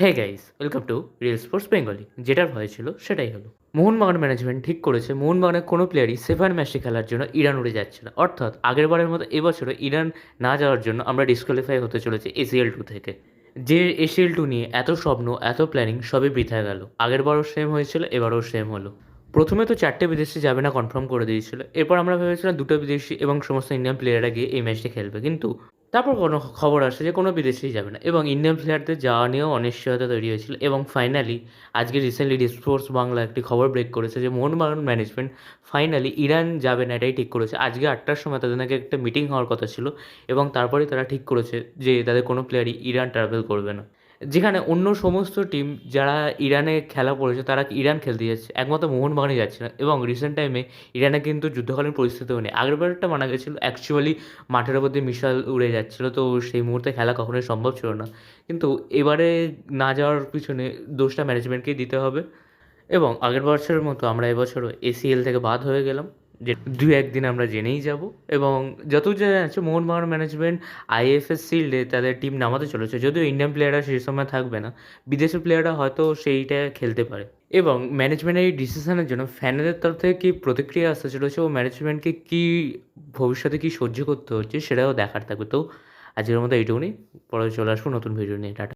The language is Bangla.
Hey guys welcome to real sports Bengali যেটার ভয় ছিল সেটাই হলো। মোহনবাগান ম্যানেজমেন্ট ঠিক করেছে মোহনবাগানের কোনো প্লেয়ারই সেভেন ম্যাচে খেলার জন্য ইরান উড়ে যাচ্ছে না। অর্থাৎ আগের বারের মতো এবছরও ইরান না যাওয়ার জন্য আমরা ডিসকোয়ালিফাই হতে চলেছে এসিএল টু থেকে। যে এসিএল টু নিয়ে এত স্বপ্ন, এত প্ল্যানিং সবই বৃথা গেল। আগের বারও সেম হয়েছিল, এবারও সেম হলো। প্রথমে তো চারটে বিদেশি যাবে না কনফার্ম করে দিয়েছিল। এরপর আমরা ভেবেছিলাম দুটো বিদেশি এবং সমস্ত ইন্ডিয়ান প্লেয়াররা গিয়ে এই ম্যাচটি খেলবে। কিন্তু তারপর কোনো খবর আসে যে কোনো বিদেশেই যাবে না। এবং ইন্ডিয়ান প্লেয়ারদের যাওয়া নিয়েও অনিশ্চয়তা তৈরি হয়েছিল এবং ফাইনালি আজকে রিসেন্টলি স্পোর্টস বাংলা একটি খবর ব্রেক করেছে যে মোহনবাগান ম্যানেজমেন্ট ফাইনালি ইরান যাবে না, এটাই ঠিক করেছে। আজকে আটটার সময় তাদের নাকি একটা মিটিং হওয়ার কথা ছিল এবং তারপরেই তারা ঠিক করেছে যে তাদের কোনো প্লেয়ারই ইরান ট্রাভেল করবে না। যেখানে অন্য সমস্ত টিম যারা ইরানে খেলা পড়েছে তারা ইরান খেলতে যাচ্ছে? একমাত্র মোহনবাগানই যাচ্ছে না। এবং রিসেন্ট টাইমে ইরানে কিন্তু যুদ্ধকালীন পরিস্থিতিও নেই। আগের বারটা মানা গেছিল অ্যাকচুয়ালি মাঠের ওপর দিয়ে মিসাইল উড়ে যাচ্ছিল, তো সেই মুহূর্তে খেলা কখনোই সম্ভব ছিল না। কিন্তু এবারে না যাওয়ার পিছনে দোষটা ম্যানেজমেন্টকেই দিতে হবে। এবং আগের বছরের মতো আমরা এবছরও এসিএল থেকে বাদ হয়ে গেলাম। যে দু একদিন আমরা জেনেই যাব এবং যতদূর জানা যাচ্ছে মোহনবাগান ম্যানেজমেন্ট আইএফএস শিল্ডে তাদের টিম নামাতে চলেছে। যদিও ইন্ডিয়ান প্লেয়াররা সেই সময় থাকবে না, বিদেশি প্লেয়াররা হয়তো সেইটা খেলতে পারে। এবং ম্যানেজমেন্টের এই ডিসিশনের জন্য ফ্যানেদের তরফ থেকে কী প্রতিক্রিয়া আসতে চলেছে ও ম্যানেজমেন্টকে কী ভবিষ্যতে কী সহ্য করতে হচ্ছে সেটাও দেখার থাকবে। তো আজকের মতো এইটুকুনি। পরে চলে আসব নতুন ভিডিও নিয়ে। টাটা।